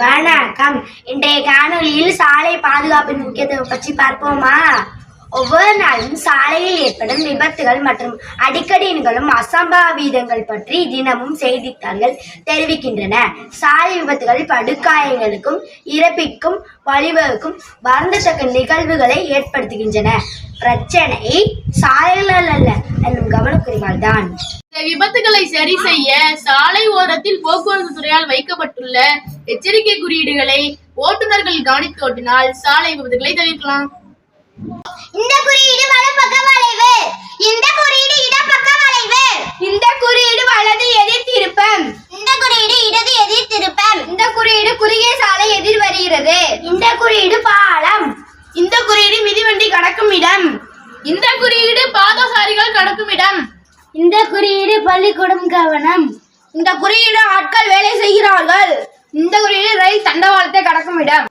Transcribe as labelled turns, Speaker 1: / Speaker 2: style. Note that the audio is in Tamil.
Speaker 1: வணக்கம். இன்றைய காணொளியில் சாலை பாதுகாப்பின் முக்கியத்துவம் பற்றி பார்ப்போமா? ஒவ்வொரு நாளும் சாலையில் ஏற்படும் விபத்துகள் மற்றும் அடிக்கடி நிகழும் அசம்பாவிதங்கள் பற்றி தினமும் செய்தித்தாள்கள் தெரிவிக்கின்றன. சாலை விபத்துகள் படுகாயங்களுக்கும் இறப்பிக்கும் வழிவகுக்கும் வருந்தத்தக்க நிகழ்வுகளை ஏற்படுத்துகின்றன. பிரச்சனை சாலைகள் கவனக்குறைவால் தான்
Speaker 2: இந்த விபத்துகளை சரி செய்ய சாலை ஓரத்தில் போக்குவரத்து துறையால் வைக்கப்பட்டுள்ள எச்சரிக்கை குறியீடுகளை ஓட்டுநர்கள் கவனித்து ஓட்டினால் சாலை விபத்துகளை தவிர்க்கலாம்.
Speaker 1: இந்த குறியீடு வலப்பக்க வளைவு. இந்த குறியீடு இடப்பக்க வளைவு. இந்த குறியீடு வலது எதிர் திருப்பம். இந்த குறியீடு இடது எதிர் திருப்பம். இந்த குறியீடு குறுகிய சாலை எதிர் வருகிறது. இந்த குறியீடு பாலம்.
Speaker 2: இந்த குறியீடு மிதிவண்டி கடக்கும் இடம். இந்த குறியீடு பாதசாரிகள் கடக்கும் இடம்.
Speaker 1: இந்த குறியீடு பள்ளிக்கூடம் கவனம்.
Speaker 2: இந்த குறியீடு ஆட்கள் வேலை செய்கிறார்கள். இந்த குறியீடு ரயில் தண்டவாளத்தை கடக்கும் இடம்.